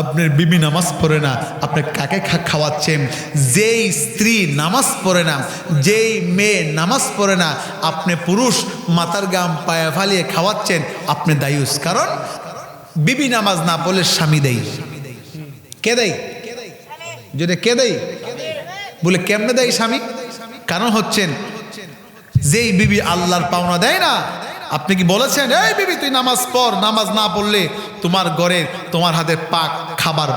আপনার বিবি নামাজ পড়ে না আপনি কাকে খাওয়াচ্ছেন? যেই স্ত্রী নামাজ পড়ে না, যেই মেয়ে নামাজ পড়ে না, আপনি পুরুষ মাথার গাম পায়ে ফালিয়ে খাওয়াচ্ছেন, আপনি দায়ুস কারণ বিবি নামাজ না পড়লে স্বামী দেয় কে দেয় যদি কে দেয় বলে কেমনে দেয় স্বামী? কারণ হচ্ছেন, যেই বিবি আল্লাহর পাওনা দেয় না আপনি কি বলেছেন, এই বিবি, তুই নামাজ পড়, নামাজ না পড়লে তোমার ঘরে, তোমার হাতে পাক খাবার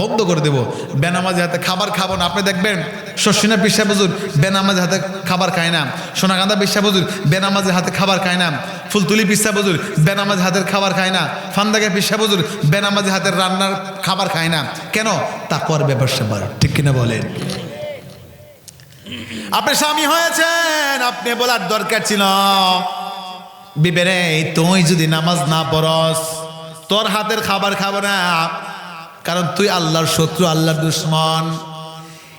বন্ধ করে দেব। বেনামাজি হাতে খাবার খাব না। আপনি দেখবেন শশিনা পিসা বুজুর বেনামাজি হাতে খাবার খায় না। সোনাকান্দা পিসা বুজুর বেনামাজি হাতে খাবার খায় না। ফুলতুলি পিসা বুজুর বেনামাজি হাতের খাবার খায় না। ফান্দাকে পিসা বুজুর বেনামাজি হাতের রান্নার খাবার খায় না। কেন? তা তাকওয়ার ব্যাপার স্যাপার ঠিক কিনা বলেন? আপনি স্বামী হয়েছেন, আপনি বলার দরকার ছিল। বিবেরে তুই যদি নামাজ না পড়স তোর হাতের খাবার খাব না। কারণ তুই আল্লাহর শত্রু আল্লাহর দুশ্মন।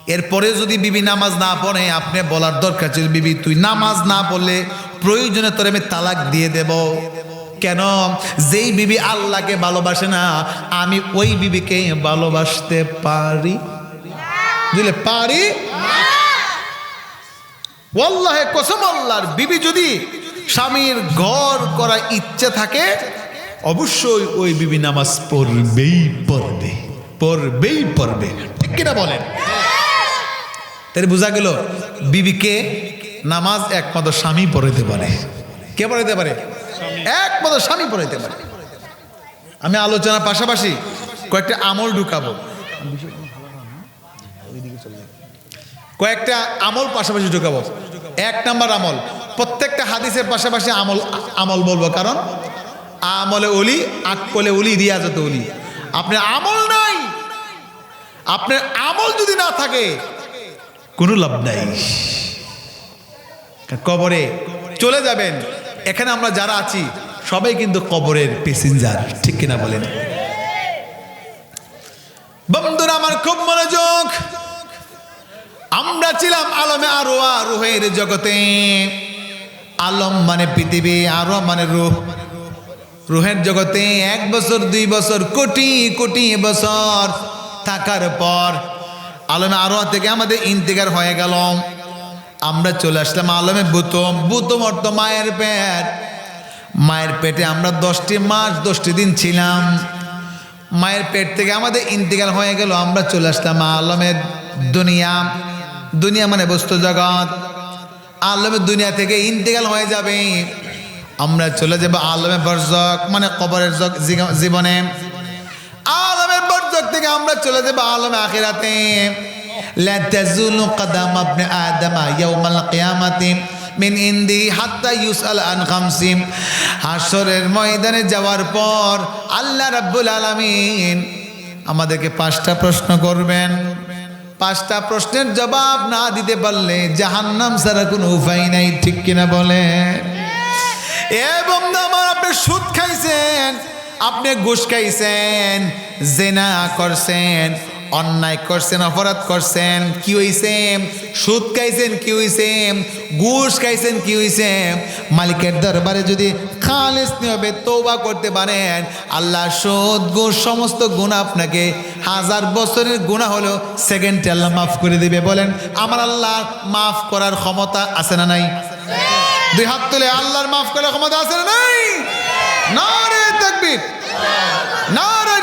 এরপরে যদি বিবি নামাজ না পড়ে আপনি বলার দরকার ছিল বিবি তুই নামাজ না পড়লে প্রয়োজনে তোর আমি তালাক দিয়ে দেব। কেন? যেই বিবি আল্লাহকে ভালোবাসে না আমি ওই বিবিকে ভালোবাসতে পারি। বুঝলে পারি? ওয়াল্লাহে কসম আল্লাহর বিবি যদি স্বামীর ঘর করা ইচ্ছে থাকে, অবশ্যই ওই বিবি নামাজ পড়বেই পড়বে পড়বেই পড়বে। ঠিক কিনা বলেন? তাই বোঝা গেল, বিবিকে নামাজ একমাত্র স্বামী পড়াইতে পারে। কে পড়াইতে পারে? একমাত্র স্বামী পড়াইতে পারে। আমি আলোচনার পাশাপাশি কয়েকটা আমল ঢুকাবো। কয়েকটা আমল পাশাপাশি ঢুকাবো। এক নাম্বার আমল প্রত্যেকটা হাদিসের পাশাপাশি আমল আমল বলব, কারণ আমলে অলি আকলে অলি রিয়াজত অলি আপনার আমল নাই আপনার আমল যদি না থাকে, কোনো লাভ নাই। কবরে চলে যাবেন, এখানে আমরা যারা আছি, সবাই কিন্তু কবরের প্যাসেঞ্জার ঠিক কিনা বলেন? বন্ধুরা, আমার খুব মনোযোগ। আমরা ছিলাম আলমে আরও রুহের জগতে। আলম মানে পৃথিবী, আরও মানে রুহ। রুহের জগতে এক বছর, দুই বছর, কোটি কোটি বছর থাকার পর আলমে আরও থেকে আমাদের ইন্তেকার হয়ে গেল। আমরা চলে আসলাম আলমে বুতম। বুতম অর্থ মায়ের পেট। মায়ের পেটে আমরা দশটি মাস, দশটি দিন ছিলাম। মায়ের পেট থেকে আমাদের ইন্তেকাল হয়ে গেল। আমরা চলে আসলাম আলমের দুনিয়া। দুনিয়া মানে বস্তু জগৎ। আলমের দুনিয়া থেকে ইন্তেকাল হয়ে যাবে আমরা চলে যাব আলমে বর্জক মানে কবরের জগ- জীগ- জীবনে আলমের বর্জক থেকে আমরা চলে যাব আলমে আখিরাতে لا تزول قدم ابن آدم يوم القيامة মিন ইন্দি হাত্তা ইউসাল আন খামসিম হাসরের ময়দানে যাওয়ার পর আল্লাহ রাব্বুল আলামিন আমাদেরকে পাঁচটা প্রশ্ন করবেন পাঁচটা প্রশ্নের জবাব না দিতে পারলে জাহান্নাম ছাড়া কোনো উপায় নাই, ঠিক কিনা বলে? এবং আমার, আপনি সুদ খাইছেন, আপনি ঘুষ খাইছেন, জেনা করছেন অন্যায় করছেন, অপরাধ করছেন, কি হইছে? সুদ খাইছেন, কি হইছে? ঘুষ খাইছেন, কি হইছে? মালিকের দরবারে যদি খালেস হবে তৌবা করতে পারেন, আল্লাহ সুদ, ঘুষ, সমস্ত গুণা আপনাকে হাজার বছরের গুণা হলেও সেকেন্ডে আল্লাহ মাফ করে দিবে। বলেন, আমার আল্লাহ মাফ করার ক্ষমতা আছে না নাই? দুই হাত তুলে আল্লাহর মাফ করার ক্ষমতা আছে না নাই? না রে তাকবীর না রে